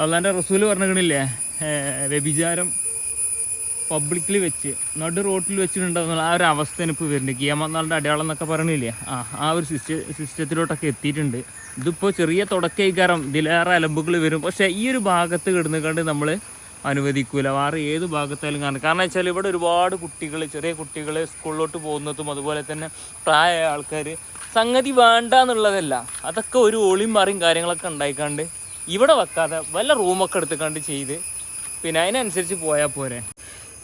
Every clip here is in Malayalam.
അള്ളാന്റെ റസൂൽ പറഞ്ഞില്ലേ വ്യഭിചാരം പബ്ലിക്കിൽ വെച്ച് നടു റോട്ടിൽ വെച്ചിട്ടുണ്ടെന്നുള്ള ആ ഒരു അവസ്ഥ ഇപ്പോൾ വരുന്നുണ്ട് കിയാമന്നാളുടെ അടയാളം എന്നൊക്കെ പറയണില്ലേ ആ ആ ഒരു സിസ്റ്റ സിസ്റ്റത്തിലോട്ടൊക്കെ എത്തിയിട്ടുണ്ട്. ഇതിപ്പോൾ ചെറിയ തുടക്കം ഇതിലേറെ അലമ്പുകൾ വരും. പക്ഷേ ഈ ഒരു ഭാഗത്ത് കിടന്നു കണ്ട് നമ്മൾ അനുവദിക്കൂല. വേറെ ഏത് ഭാഗത്തായാലും കാണും കാരണം വെച്ചാൽ ഇവിടെ ഒരുപാട് കുട്ടികൾ ചെറിയ കുട്ടികൾ സ്കൂളിലോട്ട് പോകുന്നതും അതുപോലെ തന്നെ പ്രായമായ ആൾക്കാർ സംഗതി വേണ്ട എന്നുള്ളതല്ല അതൊക്കെ ഒരു ഒളിയും മറിയും കാര്യങ്ങളൊക്കെ ഉണ്ടായിക്കാണ്ട് ഇവിടെ വെക്കാതെ വല്ല റൂമൊക്കെ എടുത്തുകൊണ്ട് ചെയ്ത് പിന്നെ അതിനനുസരിച്ച് പോയാൽ പോരെ.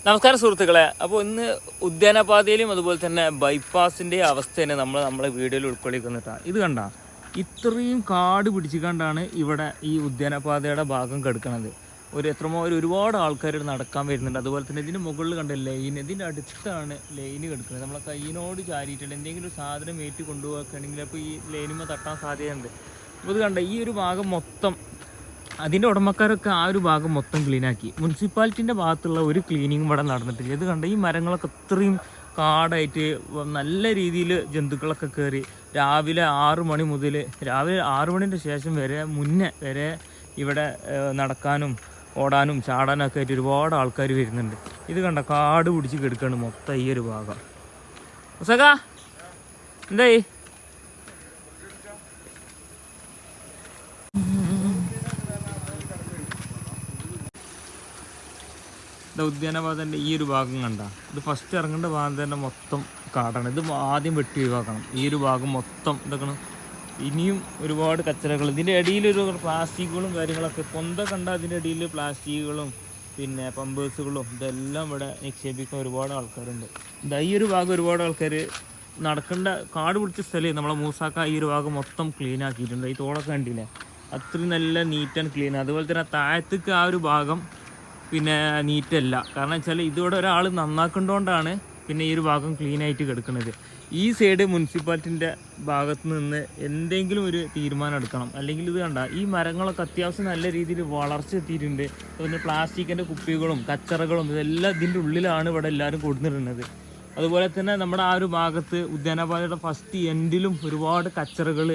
നമസ്കാരം സുഹൃത്തുക്കളെ. അപ്പോൾ ഇന്ന് ഉദ്യാനപാതയിലും അതുപോലെ തന്നെ ബൈപ്പാസിന്റെ അവസ്ഥയാണ് നമ്മൾ നമ്മളെ വീഡിയോയിൽ ഉൾക്കൊള്ളിക്കുന്നിട്ടാണ് ഇത് കണ്ട ഇത്രയും കാട് പിടിച്ചുകൊണ്ടാണ് ഇവിടെ ഈ ഉദ്യാനപാതയുടെ ഭാഗം കെടുക്കണത്. ഒരു എത്രമോ ഒരു ഒരുപാട് ആൾക്കാർ നടക്കാൻ വരുന്നുണ്ട്. അതുപോലെ തന്നെ ഇതിന്റെ മുകളിൽ കണ്ട ലൈൻ ഇതിന്റെ അടുത്താണ് ലൈന് കിടക്കുന്നത് നമ്മളെ കൈയിനോട് ചാരിയിട്ടുണ്ട്. എന്തെങ്കിലും ഒരു സാധനം ഏറ്റി കൊണ്ടുപോക്കുകയാണെങ്കിൽ അപ്പോൾ ഈ ലൈനുമ്പോൾ തട്ടാൻ സാധ്യതയുണ്ട്. അപ്പോൾ ഇത് കണ്ട ഈ ഒരു ഭാഗം മൊത്തം അതിന്റെ ഉടമക്കാരൊക്കെ ആ ഒരു ഭാഗം മൊത്തം ക്ലീനാക്കി മുനിസിപ്പാലിറ്റിന്റെ ഭാഗത്തുള്ള ഒരു ക്ലീനിങ് ഇവിടെ നടന്നിട്ടില്ല. ഇത് കണ്ട? ഈ മരങ്ങളൊക്കെ അത്രയും കാടായിട്ട് നല്ല രീതിയിൽ ജന്തുക്കളൊക്കെ കയറി രാവിലെ ആറു മണി മുതൽ രാവിലെ ആറു മണിന്റെ ശേഷം വരെ മുന്നേ വരെ ഇവിടെ നടക്കാനും ഓടാനും ചാടാനും ഒക്കെ ആയിട്ട് ഒരുപാട് ആൾക്കാർ വരുന്നുണ്ട്. ഇത് കണ്ട? കാട് പിടിച്ച് കിടക്കാണ് മൊത്തം ഈ ഒരു ഭാഗം. സഖാ എന്തായി? ഉദ്യാനപാതന്റെ ഈ ഒരു ഭാഗം കണ്ട. ഇത് ഫസ്റ്റ് ഇറങ്ങേണ്ട ഭാഗം തന്നെ മൊത്തം കാടാണ്. ഇത് ആദ്യം വെട്ടി ഒഴിവാക്കണം. ഈ ഒരു ഭാഗം മൊത്തം ഇതൊക്കെ ഇനിയും ഒരുപാട് കച്ചറകൾ. ഇതിന്റെ ഇടയിൽ ഒരു പ്ലാസ്റ്റിക്കുകളും കാര്യങ്ങളൊക്കെ പൊന്ത കണ്ട അതിന്റെ ഇടയിൽ പ്ലാസ്റ്റിക്കുകളും പിന്നെ പമ്പേഴ്സുകളും ഇതെല്ലാം ഇവിടെ നിക്ഷേപിക്കാൻ ഒരുപാട് ആൾക്കാരുണ്ട്. ഇതാ ഈ ഒരു ഭാഗം ഒരുപാട് ആൾക്കാർ നടക്കേണ്ട കാട് പിടിച്ച സ്ഥലം നമ്മളെ മൂസാക്ക ഈ ഒരു ഭാഗം മൊത്തം ക്ലീൻ ആക്കിയിട്ടുണ്ട്. ഈ തോടൊക്കെ കണ്ടില്ലേ? അത്രയും നല്ല നീറ്റ് ആൻഡ് ക്ലീൻ അതുപോലെ തന്നെ താഴത്തേക്ക് ആ ഒരു ഭാഗം പിന്നെ നീറ്റല്ല കാരണം വെച്ചാൽ ഇതിവിടെ ഒരാൾ നന്നാക്കേണ്ടതുകൊണ്ടാണ് പിന്നെ ഈ ഒരു ഭാഗം ക്ലീൻ ആയിട്ട് കിടക്കുന്നത് ഈ സൈഡ് മുനിസിപ്പാലിറ്റിന്റെ ഭാഗത്ത് നിന്ന് എന്തെങ്കിലും ഒരു തീരുമാനം എടുക്കണം. അല്ലെങ്കിൽ ഇത് കണ്ട ഈ മരങ്ങളൊക്കെ അത്യാവശ്യം നല്ല രീതിയിൽ വളർച്ച എത്തിയിട്ടുണ്ട്. അതുപോലെ പ്ലാസ്റ്റിക്കിന്റെ കുപ്പികളും കച്ചറകളും ഇതെല്ലാം ഇതിന്റെ ഉള്ളിലാണ് ഇവിടെ എല്ലാവരും കൊടുത്തിരുന്നത് അതുപോലെ തന്നെ നമ്മുടെ ആ ഒരു ഭാഗത്ത് ഉദ്യാനപാതയുടെ ഫസ്റ്റ് എൻഡിലും ഒരുപാട് കച്ചറകൾ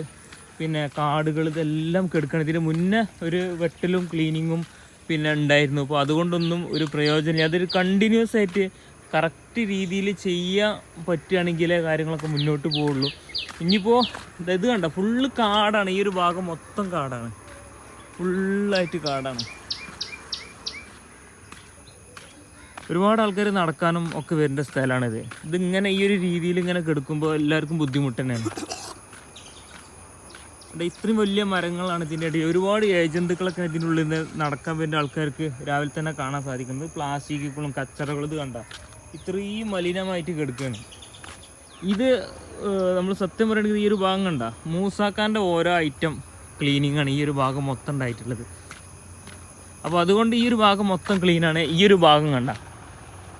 പിന്നെ കാടുകൾ ഇതെല്ലാം കെടുക്കണം. ഇതിന് മുന്നേ ഒരു വെട്ടലും ക്ലീനിങ്ങും പിന്നെ ഉണ്ടായിരുന്നു. അപ്പോൾ അതുകൊണ്ടൊന്നും ഒരു പ്രയോജനമില്ല അതൊരു കണ്ടിന്യൂസ് ആയിട്ട് കറക്റ്റ് രീതിയിൽ ചെയ്യാൻ പറ്റുകയാണെങ്കിലേ കാര്യങ്ങളൊക്കെ മുന്നോട്ട് പോവുള്ളൂ. ഇനിയിപ്പോൾ ഇത് കണ്ട? ഫുള്ള് കാടാണ്. ഈ ഒരു ഭാഗം മൊത്തം കാടാണ്. ഫുള്ളായിട്ട് കാടാണ്. ഒരുപാട് ആൾക്കാർ നടക്കാനും ഒക്കെ വരേണ്ട സ്ഥലമാണിത്. ഇതിങ്ങനെ ഈ ഒരു രീതിയിൽ ഇങ്ങനെ കിടക്കുമ്പോൾ എല്ലാവർക്കും ബുദ്ധിമുട്ട് തന്നെയാണ്. ഇത്രയും വലിയ മരങ്ങളാണ് ഇതിന്റെ ഇടയിൽ. ഒരുപാട് ഏജന്തുക്കളൊക്കെ ഇതിന്റെ ഉള്ളിൽ നിന്ന് നടക്കാൻ വേണ്ടി ആൾക്കാർക്ക് രാവിലെ തന്നെ കാണാൻ സാധിക്കുന്നത്. പ്ലാസ്റ്റിക്കുകളും കച്ചറകളും ഇത് കണ്ട. ഇത്രയും മലിനമായിട്ട് കിടക്കുകയാണ് ഇത് നമ്മൾ സത്യം പറയുകയാണെങ്കിൽ ഈ ഒരു ഭാഗം കണ്ട. മൂസാക്കാന്റെ ഓരോ ഐറ്റം ക്ലീനിങ് ആണ് ഈ ഒരു ഭാഗം മൊത്തം ഉണ്ടായിട്ടുള്ളത്. അപ്പോൾ അതുകൊണ്ട് ഈ ഒരു ഭാഗം മൊത്തം ക്ലീനാണ് ഈ ഒരു ഭാഗം കണ്ട.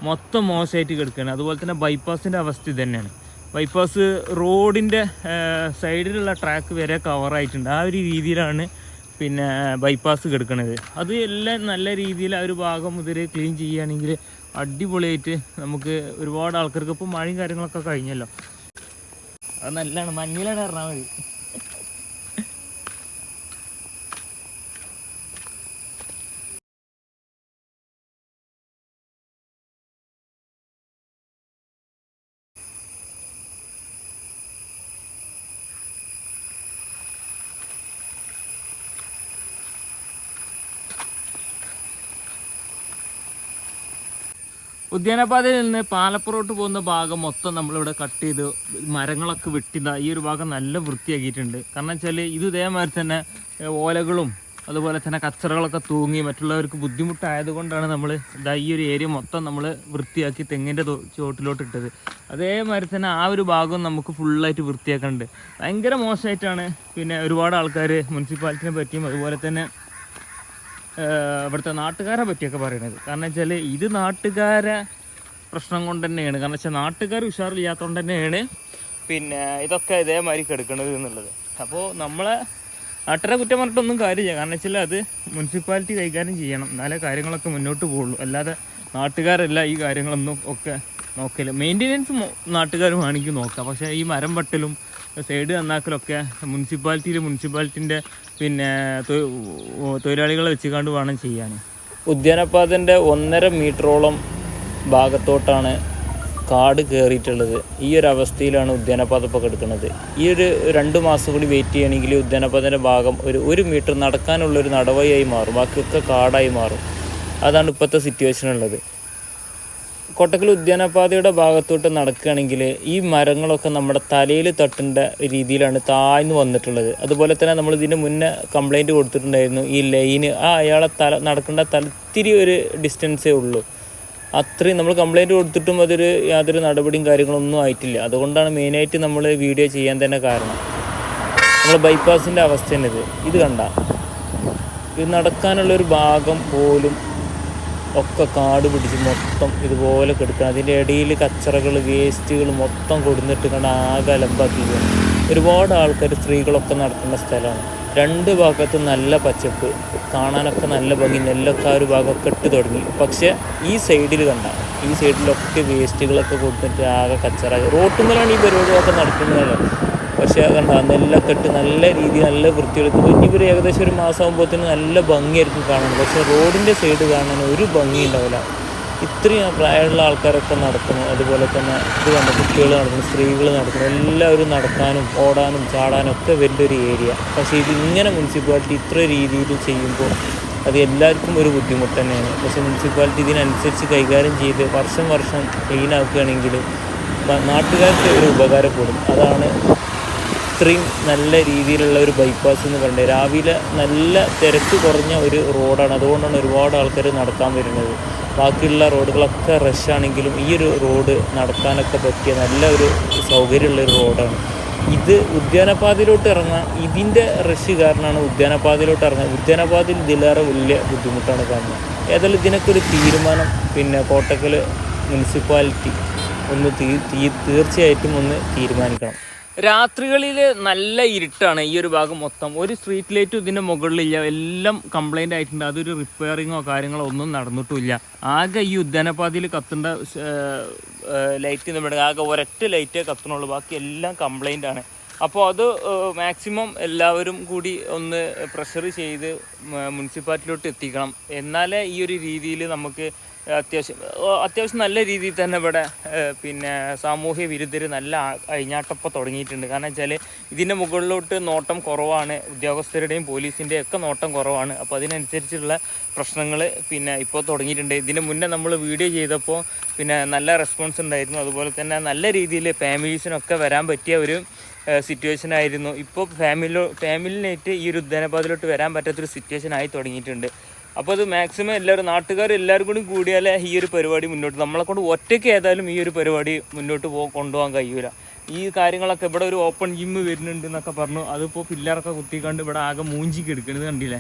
മൊത്തം മോശമായിട്ട് കിടക്കുകയാണ് അതുപോലെ തന്നെ ബൈപ്പാസിന്റെ അവസ്ഥ തന്നെയാണ് ബൈപ്പാസ് റോഡിന്റെ സൈഡിലുള്ള ട്രാക്ക് വരെ കവറായിട്ടുണ്ട് ആ ഒരു രീതിയിലാണ് പിന്നെ ബൈപ്പാസ് കിടക്കണത്. അത് എല്ലാം നല്ല രീതിയിൽ ആ ഒരു ഭാഗം മുതൽ ക്ലീൻ ചെയ്യുകയാണെങ്കിൽ അടിപൊളിയായിട്ട് നമുക്ക് ഒരുപാട് ആൾക്കാർക്ക് ഇപ്പോൾ മഴയും കാര്യങ്ങളൊക്കെ കഴിഞ്ഞല്ലോ. അത് നല്ലതാണ്. മഞ്ഞിലാണ് പറഞ്ഞാൽ മതി. ഉദ്യാനപാതയിൽ നിന്ന് പാലപ്പുറോട്ട് പോകുന്ന ഭാഗം മൊത്തം നമ്മളിവിടെ കട്ട് ചെയ്ത് മരങ്ങളൊക്കെ വെട്ടിത ഈ ഒരു ഭാഗം നല്ല വൃത്തിയാക്കിയിട്ടുണ്ട്. കാരണം വെച്ചാൽ ഇത് ഇതേമാതിരി തന്നെ ഓലകളും അതുപോലെ തന്നെ കച്ചറകളൊക്കെ തൂങ്ങി മറ്റുള്ളവർക്ക് ബുദ്ധിമുട്ടായതുകൊണ്ടാണ് നമ്മൾ ഇതാ ഈ ഒരു ഏരിയ മൊത്തം നമ്മൾ വൃത്തിയാക്കി തെങ്ങിന്റെ ചോട്ടിലോട്ട് ഇട്ടത് അതേമാതിരി തന്നെ ആ ഒരു ഭാഗം നമുക്ക് ഫുള്ളായിട്ട് വൃത്തിയാക്കാനുണ്ട് ഭയങ്കര മോശമായിട്ടാണ് പിന്നെ ഒരുപാട് ആൾക്കാർ മുനിസിപ്പാലിറ്റിനെ പറ്റിയും അതുപോലെ തന്നെ ഇവിടുത്തെ നാട്ടുകാരെ പറ്റിയൊക്കെ പറയണത്. കാരണം വെച്ചാൽ ഇത് നാട്ടുകാരെ പ്രശ്നം കൊണ്ട് തന്നെയാണ്. കാരണം വെച്ചാൽ നാട്ടുകാർ ഉഷാറില്ലാത്തതുകൊണ്ട് തന്നെയാണ് പിന്നെ ഇതൊക്കെ ഇതേമാതിരി കെടുക്കണത് എന്നുള്ളത്. അപ്പോൾ നമ്മളെ നാട്ടുകാരെ കുറ്റം പറഞ്ഞിട്ടൊന്നും കാര്യമില്ല. കാരണം വെച്ചാൽ അത് മുനിസിപ്പാലിറ്റി കൈകാര്യം ചെയ്യണം. എന്നാലേ കാര്യങ്ങളൊക്കെ മുന്നോട്ട് പോകുള്ളൂ അല്ലാതെ നാട്ടുകാരല്ല ഈ കാര്യങ്ങളൊന്നും ഒക്കെ നോക്കില്ല മെയിന്റെനൻസ് നാട്ടുകാർ വേണമെങ്കിൽ നോക്കാം. പക്ഷേ ഈ മരം വെട്ടലും സൈഡ് നന്നാക്കലൊക്കെ മുനിസിപ്പാലിറ്റിയിൽ മുനിസിപ്പാലിറ്റിന്റെ പിന്നെ തൊഴിലാളികളെ വെച്ചുകൊണ്ട് വേണം ചെയ്യാൻ ഉദ്യാനപാതന്റെ ഒന്നര മീറ്ററോളം ഭാഗത്തോട്ടാണ് കാട് കയറിയിട്ടുള്ളത് ഈ ഒരു അവസ്ഥയിലാണ് ഉദ്യാനപാത ഇപ്പോൾ കിടക്കുന്നത്. ഈ ഒരു രണ്ട് മാസം കൂടി വെയിറ്റ് ചെയ്യണമെങ്കിൽ ഉദ്യാനപാതന്റെ ഭാഗം ഒരു ഒരു മീറ്റർ നടക്കാനുള്ളൊരു നടവായി മാറും. ബാക്കിയൊക്കെ കാടായി മാറും. അതാണ് ഇപ്പോഴത്തെ സിറ്റുവേഷൻ ഉള്ളത്. കൊട്ടക്കൽ ഉദ്യാനപാതയുടെ ഭാഗത്തോട്ട് നടക്കുകയാണെങ്കിൽ ഈ മരങ്ങളൊക്കെ നമ്മുടെ തലയിൽ തട്ടേണ്ട രീതിയിലാണ് താഴ്ന്നു വന്നിട്ടുള്ളത്. അതുപോലെ തന്നെ നമ്മൾ ഇതിന് മുന്നേ കംപ്ലൈന്റ് കൊടുത്തിട്ടുണ്ടായിരുന്നു ഈ ലൈന് ആ അയാളെ തല നടക്കേണ്ട തലത്തിരി ഒരു ഡിസ്റ്റൻസേ ഉള്ളൂ. അത്രയും നമ്മൾ കംപ്ലൈന്റ് കൊടുത്തിട്ടും അതൊരു യാതൊരു നടപടിയും കാര്യങ്ങളൊന്നും ആയിട്ടില്ല. അതുകൊണ്ടാണ് മെയിനായിട്ട് നമ്മൾ വീഡിയോ ചെയ്യാൻ തന്നെ കാരണം. നമ്മൾ ബൈപ്പാസിന്റെ അവസ്ഥ തന്നെ ഇത് ഇത് കണ്ട. ഇത് നടക്കാനുള്ളൊരു ഭാഗം പോലും ഒക്കെ കാട് പിടിച്ച് മൊത്തം ഇതുപോലെ കെടുക്കുക അതിന്റെ ഇടയിൽ കച്ചറകൾ വേസ്റ്റുകൾ മൊത്തം കൊടുന്നിട്ട് കണ്ട് ആകെ അലമ്പാക്കി പോകും ഒരുപാട് ആൾക്കാർ സ്ത്രീകളൊക്കെ നടക്കുന്ന സ്ഥലമാണ്. രണ്ട് ഭാഗത്ത് നല്ല പച്ചപ്പ് കാണാനൊക്കെ നല്ല ഭംഗി നെല്ലൊക്കെ ആ ഒരു ഭാഗമൊക്കെ ഇട്ട് തുടങ്ങി. പക്ഷേ ഈ സൈഡിൽ കണ്ട ഈ സൈഡിലൊക്കെ വേസ്റ്റുകളൊക്കെ കൊടുത്തിട്ട് ആകെ കച്ചറ റോട്ടുമ്പോഴാണ് ഈ പരിപാടികളൊക്കെ നടക്കുന്നത് പക്ഷേ കണ്ട നെല്ലൊക്കെ ഇട്ട് നല്ല രീതി നല്ല വൃത്തിയെടുത്ത് ഇനിയിപ്പോൾ ഏകദേശം ഒരു മാസം ആകുമ്പോഴത്തേനും നല്ല ഭംഗിയായിരിക്കും കാണുന്നത് പക്ഷേ റോഡിന്റെ സൈഡ് കാണാൻ ഒരു ഭംഗി ഉണ്ടാവില്ല ഇത്രയും പ്രായമുള്ള ആൾക്കാരൊക്കെ നടക്കുന്നു. അതുപോലെ തന്നെ ഇത് കണ്ട കുട്ടികൾ നടക്കുന്നു സ്ത്രീകൾ നടക്കുന്നു. എല്ലാവരും നടക്കാനും ഓടാനും ചാടാനും ഒക്കെ വലിയൊരു ഏരിയ. പക്ഷേ ഇതിങ്ങനെ മുനിസിപ്പാലിറ്റി ഇത്ര രീതിയിൽ ചെയ്യുമ്പോൾ അത് എല്ലാവർക്കും ഒരു ബുദ്ധിമുട്ട് തന്നെയാണ്. പക്ഷേ മുനിസിപ്പാലിറ്റി ഇതിനനുസരിച്ച് കൈകാര്യം ചെയ്ത് വർഷം വർഷം ക്ലീൻ ആക്കുകയാണെങ്കിൽ നാട്ടുകാർക്ക് ഒരു ഉപകാരപ്പെടും. അതാണ് ഇത്രയും നല്ല രീതിയിലുള്ള ഒരു ബൈപ്പാസ് എന്ന് പറയുന്നത് രാവിലെ നല്ല തിരക്ക് കുറഞ്ഞ ഒരു റോഡാണ് അതുകൊണ്ടാണ് ഒരുപാട് ആൾക്കാർ നടക്കാൻ വരുന്നത്. ബാക്കിയുള്ള റോഡുകളൊക്കെ റഷ് ആണെങ്കിലും ഈ ഒരു റോഡ് നടക്കാനൊക്കെ പറ്റിയ നല്ല ഒരു സൗകര്യമുള്ള ഒരു റോഡാണ് ഇത് ഉദ്യാനപാതയിലോട്ട് ഇറങ്ങാൻ ഇതിന്റെ റഷ് കാരണമാണ് ഉദ്യാനപാതയിലോട്ട് ഇറങ്ങാൻ. ഉദ്യാനപാതയിൽ ഇതിലേറെ വലിയ ബുദ്ധിമുട്ടാണ് കാണുന്നത് ഏതായാലും ഇതിനൊക്കെ ഒരു തീരുമാനം പിന്നെ കോട്ടക്കൽ മുനിസിപ്പാലിറ്റി ഒന്ന് തീർച്ചയായിട്ടും ഒന്ന് തീരുമാനിക്കണം. രാത്രികളിൽ നല്ല ഇരുട്ടാണ് ഈ ഒരു ഭാഗം മൊത്തം. ഒരു സ്ട്രീറ്റ് ലൈറ്റും ഇതിന്റെ മുകളിലില്ല. എല്ലാം കംപ്ലൈന്റ് ആയിട്ടുണ്ട്. അതൊരു റിപ്പയറിങ്ങോ കാര്യങ്ങളോ ഒന്നും നടന്നിട്ടുമില്ല. ആകെ ഈ ഉദ്യാനപാതയിൽ കത്തേണ്ട ലൈറ്റ് നമ്മുടെ ആകെ ഒരൊറ്റ ലൈറ്റേ കത്തണുള്ളൂ ബാക്കി എല്ലാം കംപ്ലൈന്റ് ആണ്. അപ്പോൾ അത് മാക്സിമം എല്ലാവരും കൂടി ഒന്ന് പ്രഷർ ചെയ്ത് മുനിസിപ്പാലിറ്റിയിലോട്ട് എത്തിക്കണം. എന്നാലേ ഈ ഒരു രീതിയിൽ നമുക്ക് അത്യാവശ്യം അത്യാവശ്യം നല്ല രീതിയിൽ തന്നെ ഇവിടെ പിന്നെ സാമൂഹ്യ വിരുദ്ധർ നല്ല അഴിഞ്ഞാട്ടപ്പം തുടങ്ങിയിട്ടുണ്ട്. കാരണം വെച്ചാൽ ഇതിന്റെ മുകളിലോട്ട് നോട്ടം കുറവാണ്. ഉദ്യോഗസ്ഥരുടെയും പോലീസിന്റെയും ഒക്കെ നോട്ടം കുറവാണ്. അപ്പോൾ അതിനനുസരിച്ചുള്ള പ്രശ്നങ്ങൾ പിന്നെ ഇപ്പോൾ തുടങ്ങിയിട്ടുണ്ട്. ഇതിന് മുന്നേ നമ്മൾ വീഡിയോ ചെയ്തപ്പോൾ പിന്നെ നല്ല റെസ്പോൺസ് ഉണ്ടായിരുന്നു. അതുപോലെ തന്നെ നല്ല രീതിയിൽ ഫാമിലീസിനൊക്കെ വരാൻ പറ്റിയ ഒരു സിറ്റുവേഷൻ ആയിരുന്നു. ഇപ്പോൾ ഫാമിലി ഫാമിലിനായിട്ട് ഈ ഒരു ഉദ്യാനപാതയിലോട്ട് വരാൻ പറ്റാത്തൊരു സിറ്റുവേഷൻ ആയി തുടങ്ങിയിട്ടുണ്ട്. അപ്പോൾ അത് മാക്സിമം എല്ലാവരും നാട്ടുകാർ എല്ലാവരും കൂടി കൂടിയാലേ ഈ ഒരു പരിപാടി മുന്നോട്ട് നമ്മളെ കൊണ്ട് ഒറ്റയ്ക്ക് ഏതായാലും ഈ ഒരു പരിപാടി മുന്നോട്ട് പോ കൊണ്ടുപോകാൻ കഴിയൂല. ഈ കാര്യങ്ങളൊക്കെ ഇവിടെ ഒരു ഓപ്പൺ ജിമ്മ് വരുന്നുണ്ട് എന്നൊക്കെ പറഞ്ഞു. അതിപ്പോൾ പില്ലറൊക്കെ കുത്തിക്കാണ്ട് ഇവിടെ ആകെ മൂഞ്ചിക്ക് എടുക്കുന്നത് കണ്ടില്ലേ?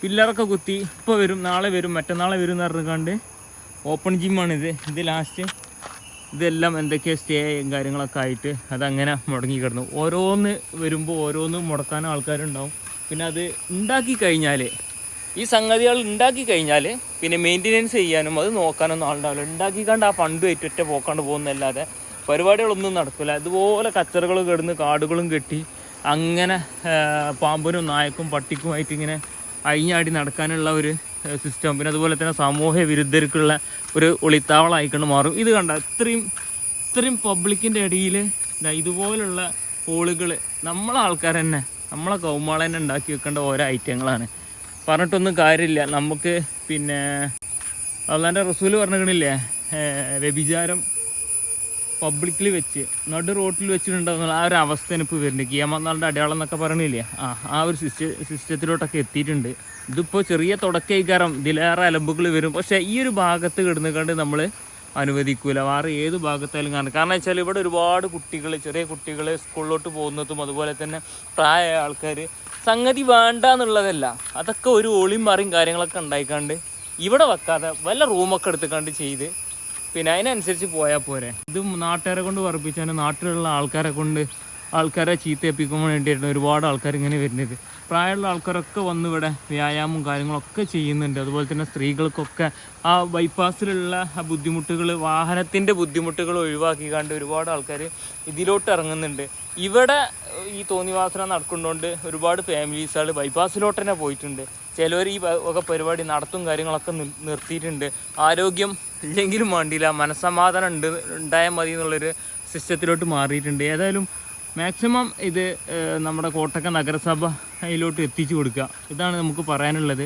പില്ലറൊക്കെ കുത്തി ഇപ്പോൾ വരും നാളെ വരും മറ്റന്നാളെ വരും എന്ന് പറഞ്ഞുകൊണ്ട് ഓപ്പൺ ജിമ്മാണിത് ഇത് ലാസ്റ്റ് ഇതെല്ലാം എന്തൊക്കെയോ സ്റ്റേയും കാര്യങ്ങളൊക്കെ ആയിട്ട് അതങ്ങനെ മുടങ്ങി കിടന്നു. ഓരോന്ന് വരുമ്പോൾ ഓരോന്ന് മുടക്കാനും ആൾക്കാരുണ്ടാവും. പിന്നെ അത് ഉണ്ടാക്കി കഴിഞ്ഞാൽ ഈ സംഗതികൾ ഉണ്ടാക്കി കഴിഞ്ഞാൽ പിന്നെ മെയിന്റെനൻസ് ചെയ്യാനും അത് നോക്കാനൊന്നും ആളുണ്ടാവില്ല. ഉണ്ടാക്കിക്കാണ്ട് ആ ഫണ്ട് ഏറ്റുറ്റ പോക്കാണ്ട് പോകുന്നതല്ലാതെ പരിപാടികളൊന്നും നടക്കില്ല അതുപോലെ കച്ചറകൾ കിടന്ന് കാടുകളും കെട്ടി അങ്ങനെ പാമ്പനും നായക്കും പട്ടിക്കുമായിട്ട് ഇങ്ങനെ അഴിഞ്ഞാടി നടക്കാനുള്ള ഒരു സിസ്റ്റം പിന്നെ അതുപോലെ തന്നെ സാമൂഹ്യ വിരുദ്ധർക്കുള്ള ഒരു ഒളിത്താവളായിക്കൊണ്ട് മാറും. ഇത് കണ്ട ഇത്രയും ഇത്രയും പബ്ലിക്കിന്റെ ഇടയിൽ ഇതുപോലുള്ള ഹോളുകൾ നമ്മളെ ആൾക്കാർ തന്നെ നമ്മളെ കൗമാള തന്നെ ഉണ്ടാക്കി വെക്കേണ്ട ഓരോ ഐറ്റങ്ങളാണ് പറഞ്ഞിട്ടൊന്നും കാര്യമില്ല. നമുക്ക് പിന്നെ അള്ളാന്റെ റസൂൽ പറഞ്ഞിട്ടില്ലേ വ്യഭിചാരം പബ്ലിക്കിൽ വെച്ച് നടു റോട്ടിൽ വെച്ചിട്ടുണ്ടാകുന്ന ആ ഒരു അവസ്ഥയാണ് ഇപ്പോൾ വരുന്നത് കിയാമന്നാളുടെ അടയാളം എന്നൊക്കെ പറയണില്ലേ ആ ആ ഒരു സിസ്റ്റ സിസ്റ്റത്തിലോട്ടൊക്കെ എത്തിയിട്ടുണ്ട്. ഇതിപ്പോൾ ചെറിയ തുടക്കൈകാരം ഇതിലേറെ അലമ്പുകൾ വരും. പക്ഷേ ഈ ഒരു ഭാഗത്ത് കിടന്നുകൊണ്ട് നമ്മൾ അനുവദിക്കൂല. വേറെ ഏത് ഭാഗത്തായാലും കാരണം കാരണം വെച്ചാൽ ഇവിടെ ഒരുപാട് കുട്ടികൾ ചെറിയ കുട്ടികൾ സ്കൂളിലോട്ട് പോകുന്നതും അതുപോലെ തന്നെ പ്രായ ആൾക്കാർ സംഗതി വേണ്ട എന്നുള്ളതല്ല അതൊക്കെ ഒരു ഒളിയും മാറിയും കാര്യങ്ങളൊക്കെ ഉണ്ടായിക്കാണ്ട് ഇവിടെ വെക്കാതെ വല്ല റൂമൊക്കെ എടുത്തുകൊണ്ട് ചെയ്ത് പിന്നെ അതിനനുസരിച്ച് പോയാൽ പോരെ. ഇത് നാട്ടുകാരെ കൊണ്ട് പറപ്പിച്ചാൽ നാട്ടിലുള്ള ആൾക്കാരെ കൊണ്ട് ആൾക്കാരെ ചീത്തയപ്പിക്കാൻ വേണ്ടിയിട്ടാണ് ഒരുപാട് ആൾക്കാർ ഇങ്ങനെ വരുന്നത്. പ്രായമുള്ള ആൾക്കാരൊക്കെ വന്ന് ഇവിടെ വ്യായാമവും കാര്യങ്ങളൊക്കെ ചെയ്യുന്നുണ്ട്. അതുപോലെ തന്നെ സ്ത്രീകൾക്കൊക്കെ ആ ബൈപ്പാസിലുള്ള ആ ബുദ്ധിമുട്ടുകൾ വാഹനത്തിന്റെ ബുദ്ധിമുട്ടുകൾ ഒഴിവാക്കി ഒരുപാട് ആൾക്കാർ ഇതിലോട്ട് ഇറങ്ങുന്നുണ്ട്. ഇവിടെ ഈ തോന്നിവാസന നടക്കുന്നതുകൊണ്ട് ഒരുപാട് ഫാമിലീസുകൾ ബൈപ്പാസിലോട്ട് തന്നെ പോയിട്ടുണ്ട്. ചിലവർ ഈ ഒക്കെ പരിപാടി നടത്തും കാര്യങ്ങളൊക്കെ നിർത്തിയിട്ടുണ്ട്. ആരോഗ്യം ഇല്ലെങ്കിലും വേണ്ടിയില്ല. മനസ്സമാധാനം ഉണ്ട് ഉണ്ടായാൽ മതി എന്നുള്ളൊരു സിസ്റ്റത്തിലോട്ട് മാറിയിട്ടുണ്ട്. ഏതായാലും മാക്സിമം ഇത് നമ്മുടെ കോട്ടക്ക നഗരസഭയിലോട്ട് എത്തിച്ചു കൊടുക്കുക. ഇതാണ് നമുക്ക് പറയാനുള്ളത്.